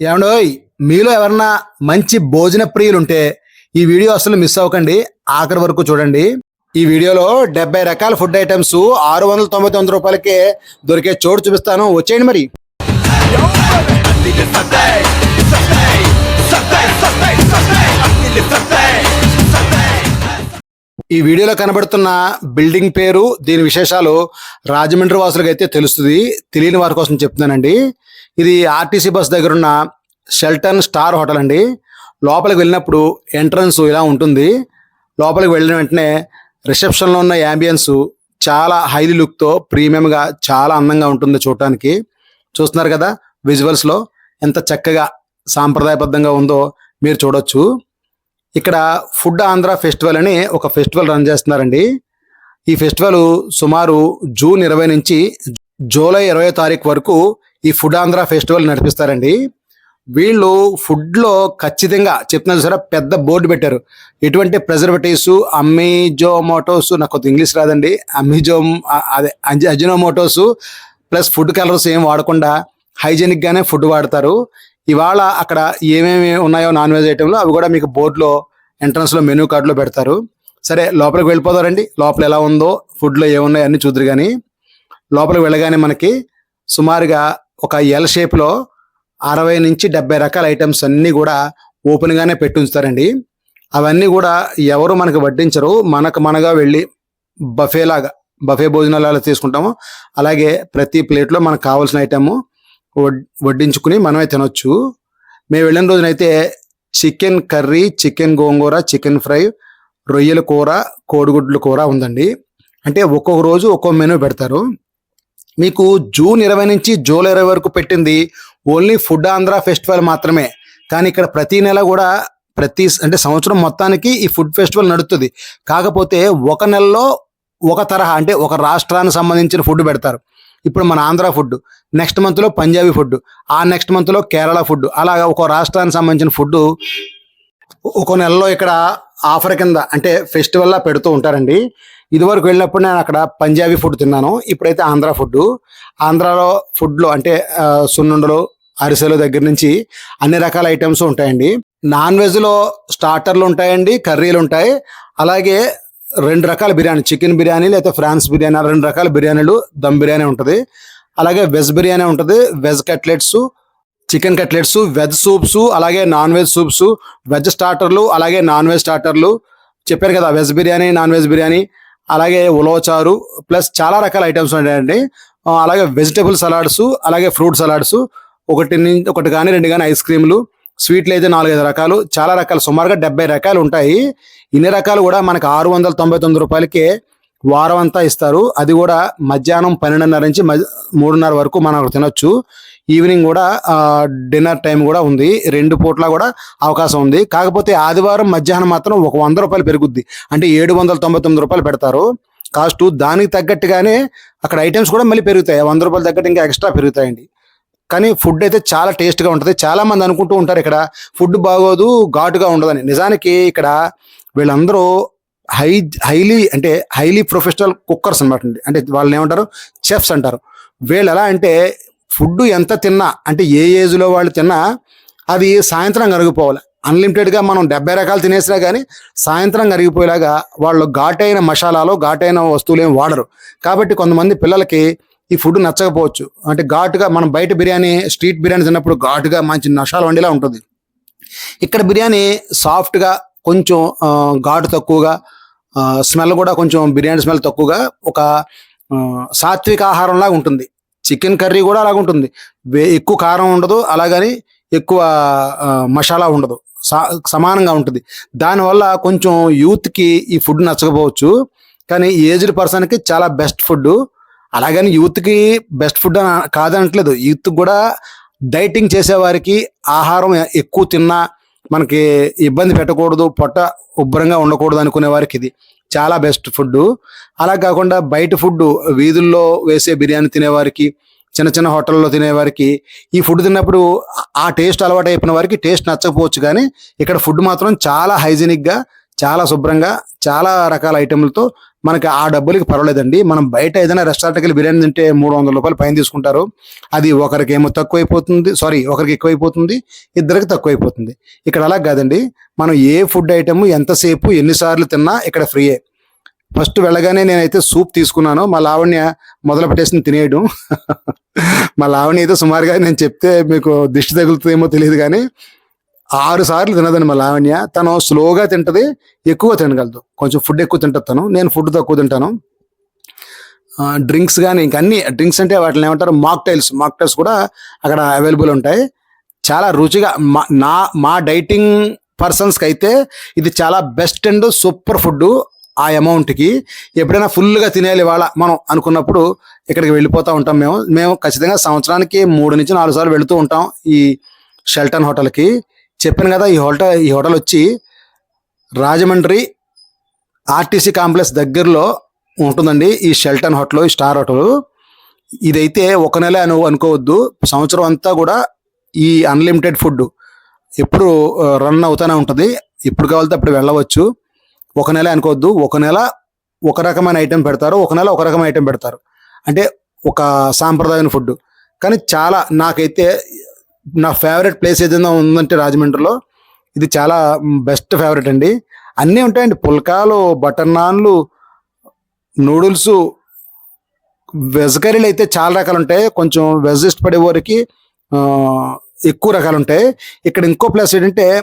ఏమండోయ్ మీలో ఎవరన్నా మంచి భోజన ప్రియులుంటే ఈ వీడియో అసలు మిస్ అవ్వకండి. ఆఖరి వరకు చూడండి. ఈ వీడియోలో డెబ్బై రకాల ఫుడ్ ఐటమ్స్ ఆరు వందల తొంభై తొమ్మిది రూపాయలకే దొరికే చోటు చూపిస్తాను. వచ్చేయండి మరి. ఈ వీడియోలో కనబడుతున్న బిల్డింగ్ పేరు దీని విశేషాలు రాజమండ్రి వాసులకు అయితే తెలుస్తుంది. తెలియని వారి కోసం చెప్తున్నానండి. ఇది ఆర్టీసీ బస్ దగ్గర ఉన్న షెల్టన్ స్టార్ హోటల్ అండి. లోపలికి వెళ్ళినప్పుడు ఎంట్రన్స్ ఇలా ఉంటుంది. లోపలికి వెళ్ళిన వెంటనే రిసెప్షన్లో ఉన్న యాంబియన్స్ చాలా హైలీ లుక్తో ప్రీమియంగా చాలా అందంగా ఉంటుంది చూడటానికి. చూస్తున్నారు కదా విజువల్స్లో ఎంత చక్కగా సాంప్రదాయబద్ధంగా ఉందో మీరు చూడొచ్చు. ఇక్కడ ఫుడ్ ఆంధ్ర ఫెస్టివల్ అని ఒక ఫెస్టివల్ రన్ చేస్తున్నారండి. ఈ ఫెస్టివల్ సుమారు జూన్ ఇరవై నుంచి జూలై ఇరవై తారీఖు వరకు ఈ ఫుడ్ ఆంధ్ర ఫెస్టివల్ నడిపిస్తారండి. వీళ్ళు ఫుడ్లో ఖచ్చితంగా చెప్తున్నారు సరే పెద్ద బోర్డు పెట్టారు. ఎటువంటి ప్రిజర్వేటివ్స్ అమ్మిజోమోటోస్ నాకు కొద్ది ఇంగ్లీష్ రాదండి. అమ్మిజోమ్ అదే అజి- అజినోమోటోస్ ప్లస్ ఫుడ్ కలర్స్ ఏం వాడకుండా హైజెనిక్ గానే ఫుడ్ వాడతారు. ఇవాళ అక్కడ ఏమేమి ఉన్నాయో నాన్ వెజ్ ఐటెంలు అవి కూడా మీకు బోర్డులో ఎంట్రన్స్లో మెనూ కార్డులో పెడతారు. సరే లోపలికి వెళ్ళిపోతారండి లోపల ఎలా ఉందో ఫుడ్లో ఏమున్నాయో అన్ని చూద్దరు కానీ లోపలికి వెళ్ళగానే మనకి సుమారుగా ఒక ఎల్ షేప్లో అరవై నుంచి డెబ్బై రకాల ఐటమ్స్ అన్నీ కూడా ఓపెన్ గానే పెట్టి ఉంచుతారండి. అవన్నీ కూడా ఎవరు మనకు వడ్డించరు. మనకు మనగా వెళ్ళి బఫే లాగా బఫే భోజనాలు అలా తీసుకుంటాము. అలాగే ప్రతి ప్లేట్లో మనకు కావాల్సిన ఐటమ్ వడ్డించుకుని మనమే తినొచ్చు. మేము వెళ్ళిన రోజునైతే chicken curry chicken gongura chicken fry రొయ్యల కూర కోడిగుడ్ల కూర ఉందండి. అంటే ఒక్కొక్క రోజు ఒక్కో మెనూ పెడతారు. మీకు జూన్ ఇరవై నుంచి జూలై ఇరవై వరకు పెట్టింది ఓన్లీ ఫుడ్ ఆంధ్ర ఫెస్టివల్ మాత్రమే. కానీ ఇక్కడ ప్రతి నెల కూడా ప్రతి అంటే సంవత్సరం మొత్తానికి ఈ ఫుడ్ ఫెస్టివల్ నడుస్తుంది కాకపోతే ఒక నెలలో ఒక తరహా అంటే ఒక రాష్ట్రానికి సంబంధించిన ఫుడ్ పెడతారు. ఇప్పుడు మన ఆంధ్ర ఫుడ్ నెక్స్ట్ మంత్లో పంజాబీ ఫుడ్ ఆ నెక్స్ట్ మంత్లో కేరళ ఫుడ్ అలాగా ఒక రాష్ట్రానికి సంబంధించిన ఫుడ్ ఒక నెలలో ఇక్కడ ఆఫర్ కింద అంటే ఫెస్టివల్లా పెడుతూ ఉంటారండి. ఇదివరకు వెళ్ళినప్పుడు నేను అక్కడ పంజాబీ ఫుడ్ తిన్నాను. ఇప్పుడైతే ఆంధ్ర ఫుడ్ ఆంధ్రాలో ఫుడ్లో అంటే సున్నుండలు అరిసెలు దగ్గర నుంచి అన్ని రకాల ఐటమ్స్ ఉంటాయండి. నాన్ వెజ్లో స్టార్టర్లు ఉంటాయండి కర్రీలు ఉంటాయి. అలాగే రెండు రకాల బిర్యానీ చికెన్ బిర్యానీ లేదా ఫ్రాన్స్ బిర్యానీ రెండు రకాల బిర్యానీలు దమ్ బిర్యానీ ఉంటుంది. అలాగే వెజ్ బిర్యానీ ఉంటుంది veg cutlets chicken cutlets veg soups అలాగే నాన్ వెజ్ సూప్స్ వెజ్ స్టార్టర్లు అలాగే నాన్ వెజ్ స్టార్టర్లు చెప్పారు కదా veg biryani non veg biryani. అలాగే ఉలవచారు ప్లస్ చాలా రకాల ఐటమ్స్ ఉంటాయండి అలాగే వెజిటబుల్ సలాడ్స్ అలాగే ఫ్రూట్ సలాడ్స్ ఒకటి ఒకటి కానీ రెండు కానీ ఐస్ క్రీమ్లు స్వీట్లు అయితే నాలుగైదు రకాలు చాలా రకాలు సుమారుగా డెబ్బై రకాలు ఉంటాయి. ఇన్ని రకాలు కూడా మనకు ఆరు వందల తొంభై తొమ్మిది రూపాయలకే వారం అంతా ఇస్తారు. అది కూడా మధ్యాహ్నం పన్నెండున్నర నుంచి మధ్య- మూడున్నర వరకు మనం తినొచ్చు. ఈవినింగ్ కూడా డిన్నర్ టైం కూడా ఉంది. రెండు పూట్ల కూడా అవకాశం ఉంది. కాకపోతే ఆదివారం మధ్యాహ్నం మాత్రం ఒక వంద రూపాయలు పెరుగుద్ది. అంటే ఏడు వందల తొంభై తొమ్మిది రూపాయలు పెడతారు. కాస్ట్ దానికి తగ్గట్టుగానే అక్కడ ఐటమ్స్ కూడా మళ్ళీ పెరుగుతాయి. వంద రూపాయలు తగ్గట్టు ఇంకా ఎక్స్ట్రా పెరుగుతాయండి. కానీ ఫుడ్ అయితే చాలా టేస్ట్గా ఉంటుంది. చాలామంది అనుకుంటూ ఉంటారు ఇక్కడ ఫుడ్ బాగోదు ఘాటుగా ఉండదని. నిజానికి ఇక్కడ వీళ్ళందరూ హై హైలీ అంటే హైలీ ప్రొఫెషనల్ కుక్కర్స్ అనమాట అండి. అంటే వాళ్ళని ఏమంటారు? చెఫ్స్ అంటారు. వీళ్ళు ఎలా అంటే ఫుడ్ ఎంత తిన్నా అంటే ఏ ఏజ్లో వాళ్ళు తిన్నా అది సాయంత్రం కరిగిపోవాలి. అన్లిమిటెడ్గా మనం డెబ్బై రకాలు తినేసినా కానీ సాయంత్రం కరిగిపోయేలాగా వాళ్ళు ఘాటైన మసాలాలు ఘాటైన వస్తువులు ఏం వాడరు. కాబట్టి కొంతమంది పిల్లలకి ఈ ఫుడ్ నచ్చకపోవచ్చు. అంటే ఘాటుగా మనం బయట బిర్యానీ స్ట్రీట్ బిర్యానీ తిన్నప్పుడు ఘాటుగా మంచి నషాలు వండిలా ఉంటుంది. ఇక్కడ బిర్యానీ సాఫ్ట్గా కొంచెం ఘాటు తక్కువగా స్మెల్ కూడా కొంచెం బిర్యానీ స్మెల్ తక్కువగా ఒక సాత్విక ఆహారంలాగా ఉంటుంది. చికెన్ కర్రీ కూడా అలాగ ఉంటుంది. వే- ఎక్కువ కారం ఉండదు అలాగని ఎక్కువ మసాలా ఉండదు. సమానంగా ఉంటుంది. దానివల్ల కొంచెం యూత్కి ఈ ఫుడ్ నచ్చకపోవచ్చు. కానీ ఏజ్డ్ పర్సన్కి చాలా బెస్ట్ ఫుడ్ అలాగని యూత్కి బెస్ట్ ఫుడ్ అని కాదనట్లేదు. యూత్ కూడా డైటింగ్ చేసేవారికి ఆహారం ఎక్కువ తిన్నా మనకి ఇబ్బంది పెట్టకూడదు పొట్ట ఉబ్బరంగా ఉండకూడదు అనుకునే వారికి ఇది. చాలా బెస్ట్ ఫుడ్ అలా కాకుండా బయట ఫుడ్ వీధుల్లో వేసే బిర్యానీ తినేవారికి చిన్న చిన్న హోటల్లో తినేవారికి ఈ ఫుడ్ తిన్నప్పుడు ఆ టేస్ట్ అలవాటు అయిపోయిన వారికి టేస్ట్ నచ్చకపోవచ్చు కానీ ఇక్కడ ఫుడ్ మాత్రం చాలా హైజీనిక్గా చాలా శుభ్రంగా చాలా రకాల ఐటెంలతో మనకి ఆ డబ్బులకి పర్వాలేదండి. మనం బయట ఏదైనా రెస్టారెంట్కి వెళ్ళి బిర్యానీ తింటే మూడు వందల రూపాయలు పైన తీసుకుంటారు. అది ఒకరికి ఏమో తక్కువైపోతుంది. సారీ ఒకరికి ఎక్కువైపోతుంది. ఇద్దరికి తక్కువైపోతుంది. ఇక్కడ అలా కాదండి. మనం ఏ ఫుడ్ ఐటమ్ ఎంతసేపు ఎన్నిసార్లు తిన్నా ఇక్కడ ఫ్రీయే ఫస్ట్ వెళ్ళగానే నేనైతే సూప్ తీసుకున్నాను. మా లావణ్య మొదలు పెట్టేసింది తినేయడం. మా లావణ్య అయితే సుమారుగా నేను చెప్తే మీకు దిష్టి తగులుతుందేమో తెలియదు కానీ ఆరు సార్లు తినదండి మా లావణ్య. తను స్లోగా తింటది ఎక్కువ తినగలదు. కొంచెం ఫుడ్ ఎక్కువ తింటది తను. నేను ఫుడ్ తక్కువ తింటాను. డ్రింక్స్ కానీ ఇంక అన్ని డ్రింక్స్ అంటే వాటిని ఏమంటారు? మాక్టైల్స్ మాక్టైల్స్ కూడా అక్కడ అవైలబుల్ ఉంటాయి. చాలా రుచిగా మా నా మా డైటింగ్ పర్సన్స్కి అయితే ఇది చాలా బెస్ట్ అండ్ సూపర్ ఫుడ్ ఆ అమౌంట్కి ఎప్పుడైనా ఫుల్గా తినేయాలి ఇవాళ మనం అనుకున్నప్పుడు ఇక్కడికి వెళ్ళిపోతూ ఉంటాం మేము. మేము ఖచ్చితంగా సంవత్సరానికి మూడు నుంచి నాలుగు సార్లు వెళుతూ ఉంటాం ఈ షెల్టన్ హోటల్కి చెప్పాను కదా ఈ హోటల్ ఈ హోటల్ వచ్చి రాజమండ్రి ఆర్టీసీ కాంప్లెక్స్ దగ్గరలో ఉంటుందండి ఈ షెల్టన్ హోటల్ ఈ స్టార్ హోటల్. ఇదైతే ఒక నెల అను అనుకోవద్దు సంవత్సరం అంతా కూడా ఈ అన్లిమిటెడ్ ఫుడ్ ఎప్పుడు రన్ అవుతూనే ఉంటుంది ఎప్పుడు కావాలితే అప్పుడు వెళ్ళవచ్చు. ఒక నెల అనుకోవద్దు ఒక నెల ఒక రకమైన ఐటెం పెడతారు ఒక నెల ఒక రకమైన ఐటెం పెడతారు. అంటే ఒక సాంప్రదాయమైన ఫుడ్ కానీ చాలా నాకైతే నా ఫేవరెట్ ప్లేస్ ఏదైనా ఉందంటే రాజమండ్రిలో. ఇది చాలా బెస్ట్ ఫేవరెట్ అండి. అన్నీ ఉంటాయండి. పుల్కాలు బటర్ నాన్లు నూడిల్స్ వెజ్ కర్రీలు అయితే చాలా రకాలు ఉంటాయి. కొంచెం వెజ్ ఇష్టపడే వారికి ఎక్కువ రకాలు ఉంటాయి. ఇక్కడ ఇంకో ప్లేస్ ఏంటంటే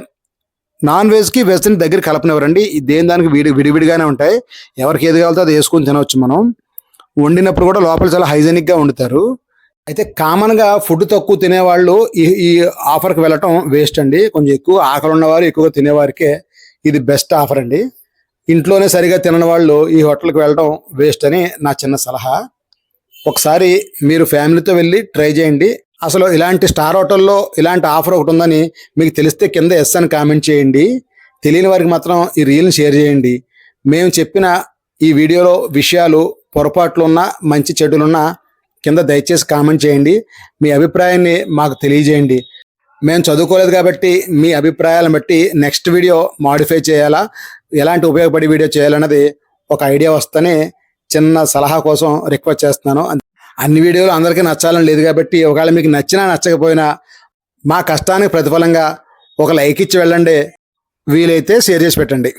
నాన్ వెజ్కి వెజ్ని దగ్గర కలపనివ్వరండి. దేని దానికి విడి విడివిడిగానే ఉంటాయి. ఎవరికి ఏది కావాలో అది వేసుకొని తినవచ్చు మనం. వండినప్పుడు కూడా లోపల చాలా హైజెనిక్గా వండుతారు. అయితే కామన్గా ఫుడ్ తక్కువ తినేవాళ్ళు ఈ ఈ ఆఫర్కి వెళ్ళటం వేస్ట్ అండి. కొంచెం ఎక్కువ ఆకలి ఉన్నవారు ఎక్కువగా తినేవారికే ఇది బెస్ట్ ఆఫర్ అండి. ఇంట్లోనే సరిగా తినని వాళ్ళు ఈ హోటల్కి వెళ్ళడం వేస్ట్ అని నా చిన్న సలహా. ఒకసారి మీరు ఫ్యామిలీతో వెళ్ళి ట్రై చేయండి. అసలు ఇలాంటి స్టార్ హోటల్లో ఇలాంటి ఆఫర్ ఒకటి ఉందని మీకు తెలిస్తే కింద ఎస్ అని కామెంట్ చేయండి. తెలియని వారికి మాత్రం ఈ రీల్ని షేర్ చేయండి. మేము చెప్పిన ఈ వీడియోలో విషయాలు పొరపాట్లు ఉన్నా మంచి చెడులున్నా కింద దయచేసి కామెంట్ చేయండి. మీ అభిప్రాయాన్ని మాకు తెలియజేయండి. మేము చదువుకోలేదు కాబట్టి మీ అభిప్రాయాలను బట్టి నెక్స్ట్ వీడియో మాడిఫై చేయాలా? ఎలాంటి ఉపయోగపడే వీడియో చేయాలన్నది ఒక ఐడియా వస్తేనే చిన్న సలహా కోసం రిక్వెస్ట్ చేస్తున్నాను. అన్ని వీడియోలు అందరికీ నచ్చాలని లేదు కాబట్టి ఒకవేళ మీకు నచ్చినా నచ్చకపోయినా మా కష్టానికి ప్రతిఫలంగా ఒక లైక్ ఇచ్చి వెళ్ళండి. వీలైతే షేర్ చేసి పెట్టండి.